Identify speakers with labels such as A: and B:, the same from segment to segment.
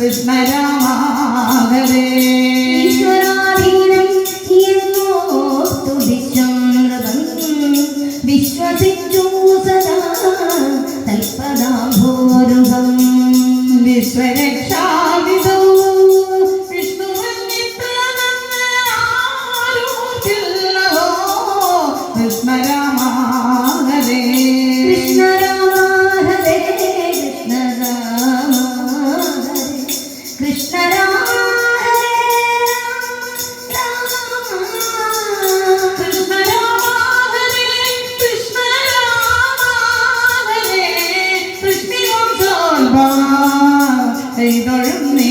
A: കൃഷ്ണ രാമാകരേ
B: ഈശ്വരാധീനം വിശ്വസിച്ചു സദാ തൽപദാംഭോരുകം
A: വിശ്വരക്ഷാ വാഴുന്നേ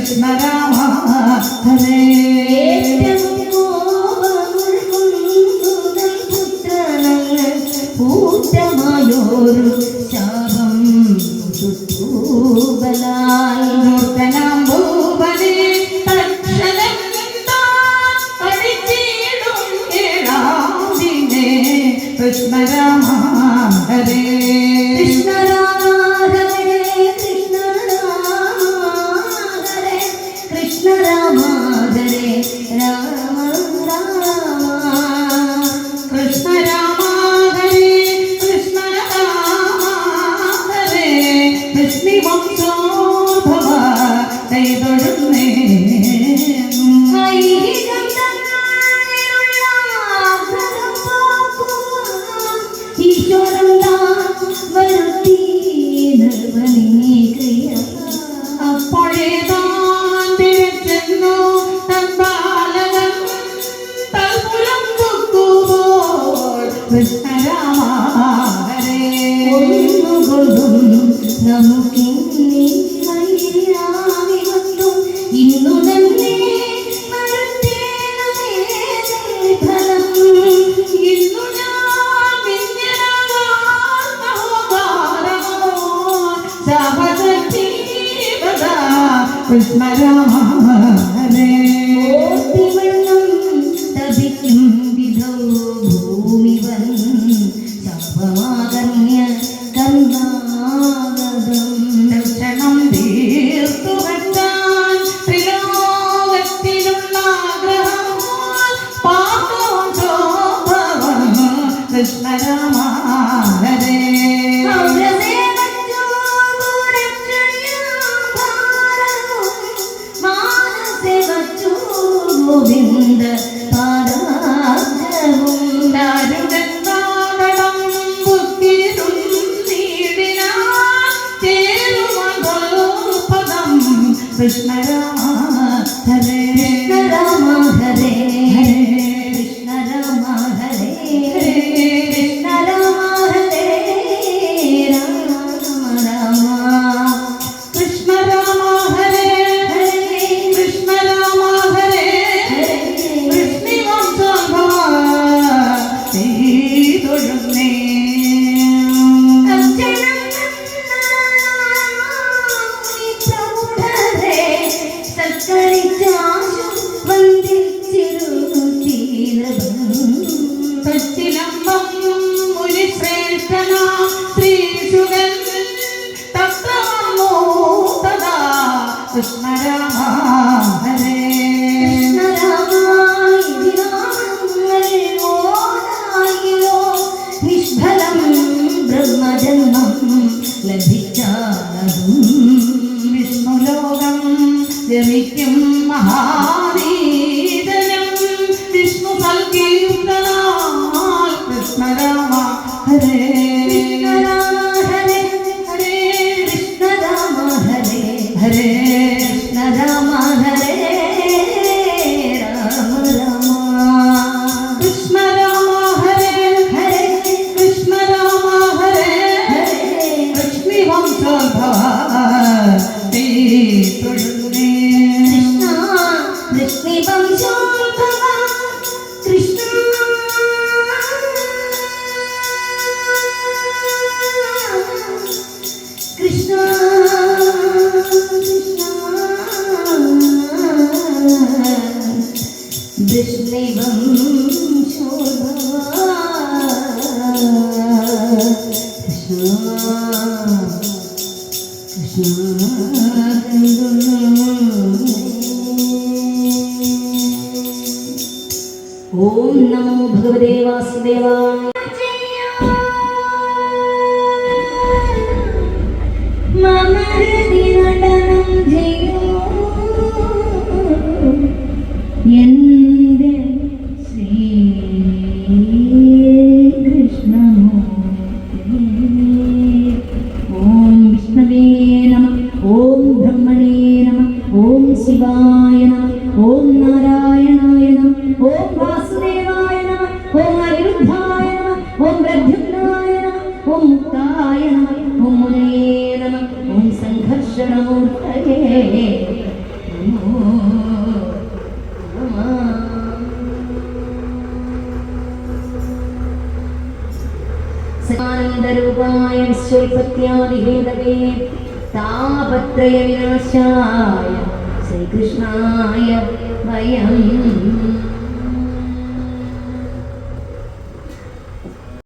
A: കൃഷ്ണ രാമ ഹരേ ൂട്ടമായോരു
B: ശാപം
A: ചുറ്റൂബലാ sometimes കൃഷ്ണ രാമ ഹരേ
B: ഓർത്തിവണ്ണം തപിക്കും വിധോ ഭൂമി വൻ സർവമാകന്യ കന്താഗതം
A: ദർശനം തീർത്തു കണ്ടാൻ ത്രിലോകത്തിലുള്ള എന്ത്
B: പാ ലഭിക്കാതും
A: വിഷ്ണുലോകം രമിക്കും മഹാനീതനം. വിഷ്ണു സൽകീർത്തനാൽ കൃഷ്ണരാമ ഹരേ
B: ॐ नमो भगवदेवासुदेवाय ഓം പ്രദ്യുനായ ഓം മുക്തായ ഓം മുനയേ നമ ഓം സംഘർഷണമൂർത്തയേ സദാനന്ദരൂപായ വിശ്വൈപത്യാദിഹേതവേ താപത്രയ വിനാശായ ശ്രീകൃഷ്ണായ വയം.